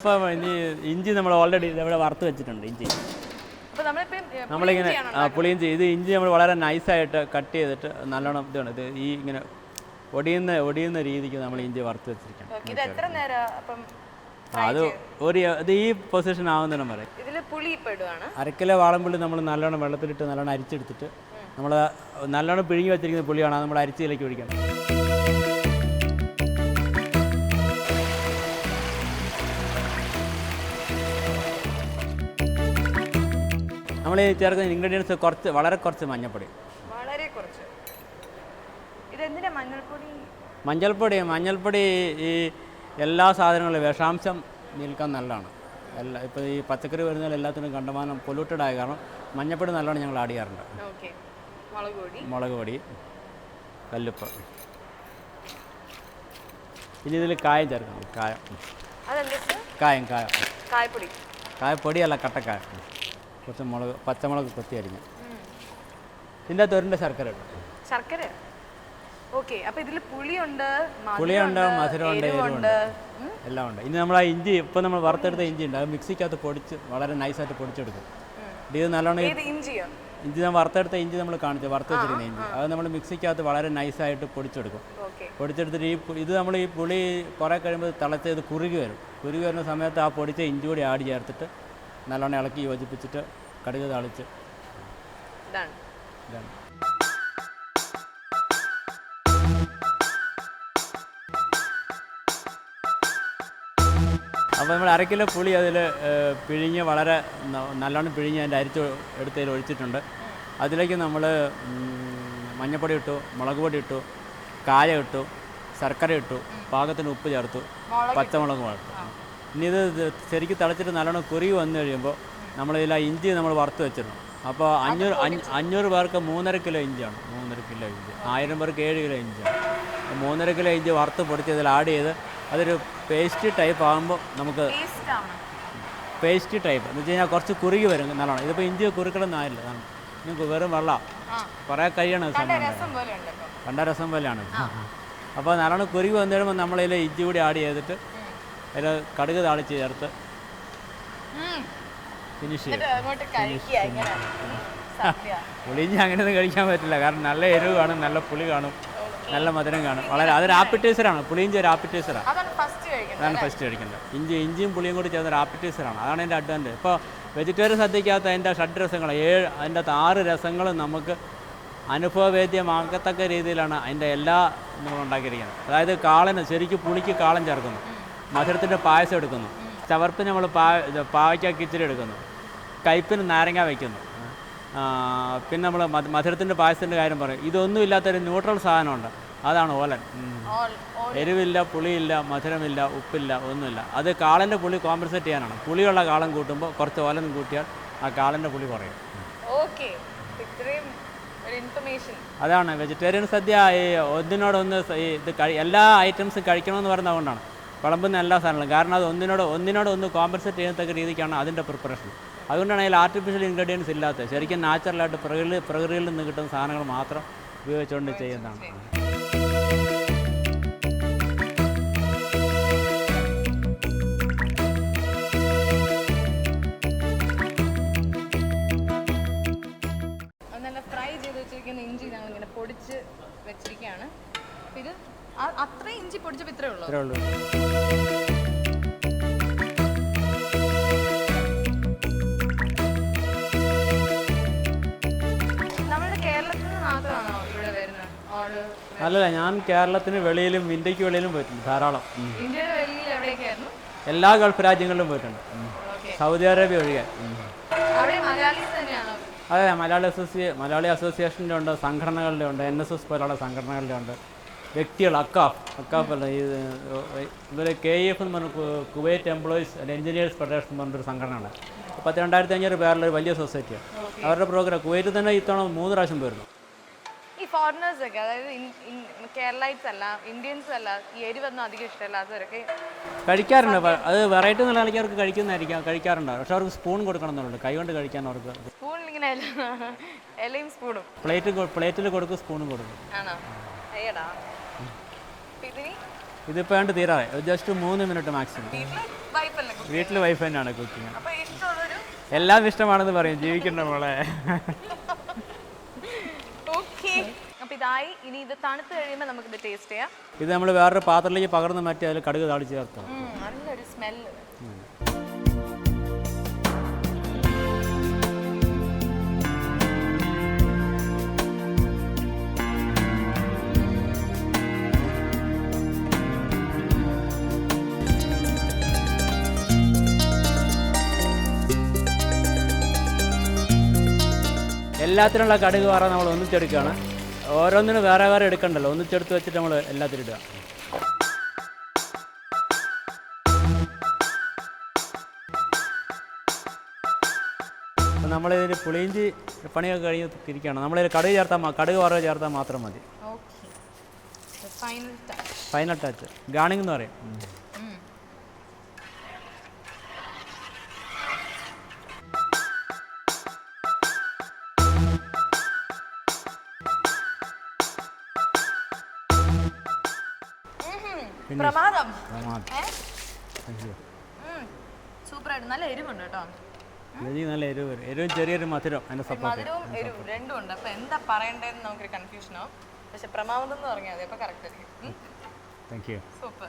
ഇപ്പം ഇനി ഇഞ്ചി നമ്മൾ ഓൾറെഡി ഇവിടെ വറുത്ത് വെച്ചിട്ടുണ്ട് ഇഞ്ചി. നമ്മളിങ്ങനെ പുളിയും ചെയ്ത് ഇഞ്ചി നമ്മൾ വളരെ നൈസായിട്ട് കട്ട് ചെയ്തിട്ട് നല്ലോണം ഇതാണ്. ഇത് ഈ ഇങ്ങനെ ഒടിയുന്ന ഒടിയുന്ന രീതിക്ക് നമ്മൾ ഇഞ്ചി വറുത്ത് വെച്ചിരിക്കണം അത് ഒരു ഇത് ഈ പൊസിഷൻ ആവുന്നതിനും വരെ അരക്കിലോ വാളംപുള്ളി നമ്മൾ നല്ലോണം വെള്ളത്തിലിട്ട് നല്ലോണം അരിച്ചെടുത്തിട്ട് നമ്മൾ നല്ലോണം പിഴുങ്ങി വെച്ചിരിക്കുന്ന പുളിയാണ് നമ്മൾ അരിച്ചിലേക്ക് ഒഴിക്കണം. നമ്മൾ ചേർക്കുന്ന ഇൻഗ്രീഡിയൻസ് കുറച്ച് വളരെ കുറച്ച് മഞ്ഞൾപ്പൊടി. വളരെ കുറച്ച്. ഇതെന്തിനാ മഞ്ഞൾപ്പൊടി? മഞ്ഞൾപ്പൊടി മഞ്ഞൾപ്പൊടി ഈ എല്ലാ സാധനങ്ങളും വിഷാംശം നിൽക്കാൻ നല്ലതാണ്. എല്ലാ ഇപ്പോൾ ഈ പച്ചക്കറി വരുന്നതിൽ എല്ലാത്തിനും കണ്ടമാനം പൊല്യൂട്ടഡ് ആയ കാരണം മഞ്ഞൾപ്പൊടി നല്ലോണം ഞങ്ങൾ ആഡ് ചെയ്യാറുണ്ട്. മുളക് പൊടി. കല്ലുപ്പ്. ഇനി ഇതിൽ കായം ചേർക്കണം. കായം. കായം കായം. കായപ്പൊടി. കായപ്പൊടിയല്ല കട്ടക്കായം. കുറച്ച് മുളക് പച്ചമുളക് കൊത്തി അരിഞ്ഞ് ഇതിന്റെ അകത്ത് ഒരിന്റെ ശർക്കര ഇടും ശർക്കര? ഓക്കെ അപ്പോൾ ഇതിൽ പുളിയുണ്ട് പുളിയുണ്ട് മധുരമുണ്ട്, എരിവുണ്ട്. എല്ലാം ഉണ്ട്. ഇനി നമ്മൾ ആ ഇഞ്ചി ഇപ്പം നമ്മൾ വറുത്തെടുത്ത ഇഞ്ചി ഉണ്ട്. അത് മിക്സിക്കകത്ത് പൊടിച്ച് വളരെ നൈസായിട്ട് പൊടിച്ചെടുക്കും. ഇത് നല്ലോണം ഇഞ്ചി ഞാൻ വറുത്തെടുത്ത ഇഞ്ചി നമ്മൾ കാണിച്ചു വറുത്ത് ഇഞ്ചി. അത് നമ്മൾ മിക്സിക്കകത്ത് വളരെ നൈസായിട്ട് പൊടിച്ചെടുക്കും. പൊടിച്ചെടുത്തിട്ട് ഈ ഇത് നമ്മൾ ഈ പുളി കുറേ കഴിയുമ്പോൾ തിളച്ച് ഇത് കുറുകി വരും. കുറുകി വരുന്ന സമയത്ത് ആ പൊടിച്ച ഇഞ്ചി കൂടി ആഡ് ചേർത്തിട്ട് നല്ലോണം ഇളക്കി യോജിപ്പിച്ചിട്ട് കടുക് താളിച്ച്. ഇതാണ് ഇതാണ് അപ്പോൾ നമ്മൾ അര കിലോ പുളി അതിൽ പിഴിഞ്ഞ് വളരെ നല്ലോണം പിഴിഞ്ഞ് അതിന്റെ അരിച്ച് എടുത്തതിൽ ഒഴിച്ചിട്ടുണ്ട്. അതിലേക്ക് നമ്മൾ മഞ്ഞപ്പൊടി ഇട്ടു മുളക് പൊടി ഇട്ടു കായ ഇട്ടു ശർക്കര ഇട്ടു പാകത്തിന് ഉപ്പ് ചേർത്തു പച്ചമുളക് വളർത്തു ഇനി ഇത് ശരിക്കും തിളച്ചിട്ട് നല്ലോണം കുറി വന്നു കഴിയുമ്പോൾ നമ്മളിതിൽ ആ ഇഞ്ചി നമ്മൾ വറുത്ത് വെച്ചിരുന്നു അപ്പോൾ അഞ്ഞൂറ് അഞ്ഞ് അഞ്ഞൂറ് പേർക്ക് മൂന്നര കിലോ ഇഞ്ചിയാണ്. മൂന്നര കിലോ ഇഞ്ചി. ആയിരം പേർക്ക് ഏഴ് കിലോ അപ്പോൾ മൂന്നര കിലോ ഇഞ്ചി വറുത്ത് പൊടിച്ച് ഇതിൽ ആഡ് ചെയ്ത് അതൊരു പേസ്റ്റ് ടൈപ്പ് ആകുമ്പോൾ നമുക്ക് പേസ്റ്റ് ടൈപ്പ്. എന്ന് വെച്ച് കഴിഞ്ഞാൽ കുറച്ച് കുറുകി വരും. നല്ലോണം. ഇതിപ്പോൾ ഇഞ്ചി കുറുക്കണമെന്നായില്ല നിങ്ങൾക്ക് വെറും വെള്ളം. കുറേ കഴിയണം സംഭവം കണ്ട രസം പോലെയാണ്. അപ്പോൾ നല്ലോണം കുറുകി വന്നു കഴിയുമ്പോൾ നമ്മളതിൽ ഇഞ്ചി കൂടി ആഡ് ചെയ്തിട്ട് അതിൽ കടുക് താളിച്ച് ചേർത്ത്. ഫിനിഷ് ചെയ്യും. പുളിയിഞ്ചി അങ്ങനെയൊന്നും കഴിക്കാൻ പറ്റില്ല. കാരണം നല്ല എരിവ് കാണും നല്ല പുളി കാണും നല്ല മധുരം കാണും. വളരെ അതൊരു ആപ്പിറ്റൈസറാണ് പുളിയിഞ്ചി ഒരു ആപ്പിറ്റൈസറാണ് അതാണ് ഫസ്റ്റ് കഴിക്കുന്നത് അതാണ് ഫസ്റ്റ് കഴിക്കേണ്ടത്. ഇഞ്ചി ഇഞ്ചിയും പുളിയും കൂടി ചേർന്ന ഒരു ആപ്പിറ്റൈസറാണ് അതാണ് എന്റെ അഡ്വാന്റേജ് ഇപ്പോൾ വെജിറ്റേറിയൻ സദ്യക്കകത്ത് അതിന്റെ ഷഡ് രസങ്ങൾ ഏഴ് അതിന്റെ അകത്ത് ആറ് രസങ്ങളും നമുക്ക് അനുഭവവേദ്യമാകത്തക്ക രീതിയിലാണ് അതിന്റെ എല്ലാ നമ്മൾ ഉണ്ടാക്കിയിരിക്കുന്നത്. അതായത് കാളന് ശരിക്കും പുളിക്ക് കാളൻ ചേർക്കുന്നു. മധുരത്തിന്റെ പായസം എടുക്കുന്നു. ചവർപ്പിന് നമ്മൾ പാ പാവയ്ക്ക കിച്ചടി എടുക്കുന്നു. കയ്പ്പിന് നാരങ്ങ വയ്ക്കുന്നു. പിന്നെ നമ്മൾ മധുരത്തിന്റെ പായസത്തിന്റെ കാര്യം പറയും. ഇതൊന്നും ഇല്ലാത്തൊരു ന്യൂട്രൽ സാധനമുണ്ട്. അതാണ് ഓലൻ. എരിവില്ല പുളിയില്ല മധുരമില്ല ഉപ്പില്ല ഒന്നുമില്ല. അത് കാളന്റെ പുളി കോമ്പൻസേറ്റ് ചെയ്യാനാണ്. പുളിയുള്ള കാളം കൂട്ടുമ്പോൾ കുറച്ച് ഓലൻ കൂട്ടിയാൽ ആ കാളന്റെ പുളി കുറയും. അതാണ്. വെജിറ്റേറിയൻ സദ്യ ഈ ഒന്നിനോടൊന്ന് ഈ ഇത് കഴി എല്ലാ ഐറ്റംസും കഴിക്കണമെന്ന് പറയുന്നത് അതുകൊണ്ടാണ്. വിളമ്പുന്ന എല്ലാ സാധനങ്ങളും കാരണം അത് ഒന്നിനോട് ഒന്നിനോട് ഒന്ന് കോമ്പൻസേറ്റ് ചെയ്യത്തക്ക രീതിക്കാണ് അതിന്റെ പ്രിപ്പറേഷൻ അതുകൊണ്ടാണ് അതിൽ ആർട്ടിഫിഷ്യൽ ഇൻഗ്രീഡിയൻസ് ഇല്ലാത്തത്. ശരിക്കും നാച്ചുറലായിട്ട് പ്രകൃതി പ്രകൃതിയിൽ നിന്ന് കിട്ടുന്ന സാധനങ്ങൾ മാത്രം ഉപയോഗിച്ചുകൊണ്ട് ചെയ്യുന്നതാണ്. ഫ്രൈ ചെയ്ത് വെച്ചിരിക്കുന്ന ഇഞ്ചി പൊടിച്ച് വെച്ചിരിക്കുകയാണ്. ഇത് അത്രയും ഇഞ്ചി പൊടിച്ചപ്പോൾ ഇത്രേ ഉള്ളൂ. ഇത്രേ ഉള്ളൂ. നമ്മുടെ കേരളത്തിൽ നിന്ന് മാത്രമാണോ ഇവിടെ വരുന്നത്? ആൾ അല്ലല്ല ഞാൻ കേരളത്തിന് വെളിയിലും ഇന്ത്യയ്ക്ക് വെളിയിലും പോയിട്ടുണ്ട് ധാരാളം. ഉം. ഇന്ത്യയുടെ വെളിയിൽ എവിടെയൊക്കെയായിരുന്നു? എല്ലാ ഗൾഫ് രാജ്യങ്ങളിലും പോയിട്ടുണ്ട്. ഉം. സൗദി അറേബ്യ ഒഴികെ. ഉം. അവിടെ മലയാളീസ് തന്നെയാണോ? അതെ മലയാളി അസോസിയേ മലയാളി അസോസിയേഷന്റെ ഉണ്ട് സംഘടനകളുടെ ഉണ്ട് എൻ എസ് എസ് പോലുള്ള സംഘടനകളുടെ ഉണ്ട്. വ്യക്തികൾ അക്കാഫ് അക്കാഫ് അല്ല ഈ ഇവർ കെ എഫ് എന്ന് പറഞ്ഞ Kuwait employees and engineers federation എന്ന് പറഞ്ഞൊരു സംഘടനയാണ് പത്ത് രണ്ടായിരത്തി അഞ്ഞൂറ് പേരുള്ള ഒരു വലിയ സൊസൈറ്റിയാണ്. അവരുടെ പ്രോഗ്രാം കുവൈറ്റിൽ തന്നെ ഇത്തവണ മൂന്ന് പ്രാവശ്യം പോയിരുന്നു. ഈ ഫോറിനേഴ്സൊക്കെ അതായത് കേരളൈറ്റ്സ് അല്ല ഇന്ത്യൻസ് അല്ല ഈ എരിവൊന്നും അധികം ഇഷ്ടമല്ലാത്തവരൊക്കെ കഴിക്കാറുണ്ട്. അത് വെറൈറ്റി നല്ല ആൾക്കാർക്ക് അവർക്ക് കഴിക്കുന്നതായിരിക്കാം കഴിക്കാറുണ്ട്. പക്ഷെ അവർക്ക് സ്പൂൺ കൊടുക്കണം എന്നുള്ളത് കൈ കൊണ്ട് കഴിക്കാൻ അവർക്ക് സ്പൂണിൽ ഇങ്ങനെ ഇല- ഇലയും സ്പൂണും പ്ലേറ്റ് പ്ലേറ്റിൽ കൊടുക്കും സ്പൂണും കൊടുക്കും. ആണോ? അയ്യടാ ഇതിപ്പോൾ വേണ്ട തീരാറെ ജസ്റ്റ് മൂന്ന് മിനിറ്റ് മാക്സിമം വീട്ടിൽ വൈഫ് തന്നെയാണ് കുക്കിങ് എല്ലാം ഇഷ്ടമാണെന്ന് പറയും. ജീവിക്കണ്ട മോളെ. ഇതായി. ഇനി ഇത് തണുത്ത് കഴിയുമ്പോൾ നമുക്ക് ഇത് ടേസ്റ്റ് ചെയ്യാം. ഇത് നമ്മൾ വേറൊരു പാത്രത്തിലേക്ക് പകർന്ന് മാറ്റി അതിൽ കടുക് താളിച്ച് ചേർക്കാം നല്ലൊരു സ്മെല്ല് എല്ലാത്തിനുള്ള കടുക് വറ നമ്മൾ ഒന്നിച്ചെടുക്കുകയാണ്. ഓരോന്നിനും വേറെ വേറെ എടുക്കണ്ടല്ലോ. ഒന്നിച്ചെടുത്ത് വെച്ചിട്ട് നമ്മൾ എല്ലാത്തിനും ഇടുക. അപ്പം നമ്മളിതിന് പുളിയിഞ്ചി പണിയൊക്കെ കഴിഞ്ഞ് തിരിക്കുകയാണ്. നമ്മളിതിൽ കടുക് ചേർത്താൽ കടുക് വറവ് ചേർത്താൽ മാത്രം മതി. Okay. Final touch final touch garnishing എന്ന് പറയും. പ്രമാദം. സൂപ്പർ Thank നല്ല എരിവുണ്ട് കേട്ടോ. ഇതിന് നല്ല എരിവ് എരിവും ചെറിയൊരു മധുരം അതിന്റെ സപ്പോർട്ട് മധുരവും എരിവും രണ്ടും ഉണ്ട്. അപ്പൊ എന്താ പറയണ്ടതെന്ന് നമുക്കൊരു കൺഫ്യൂഷൻ ആവും പക്ഷെ പ്രമാദം എന്ന് പറഞ്ഞാൽ അതെ അപ്പൊ കറക്റ്റ് ആയിരിക്കും താങ്ക് യു സൂപ്പർ.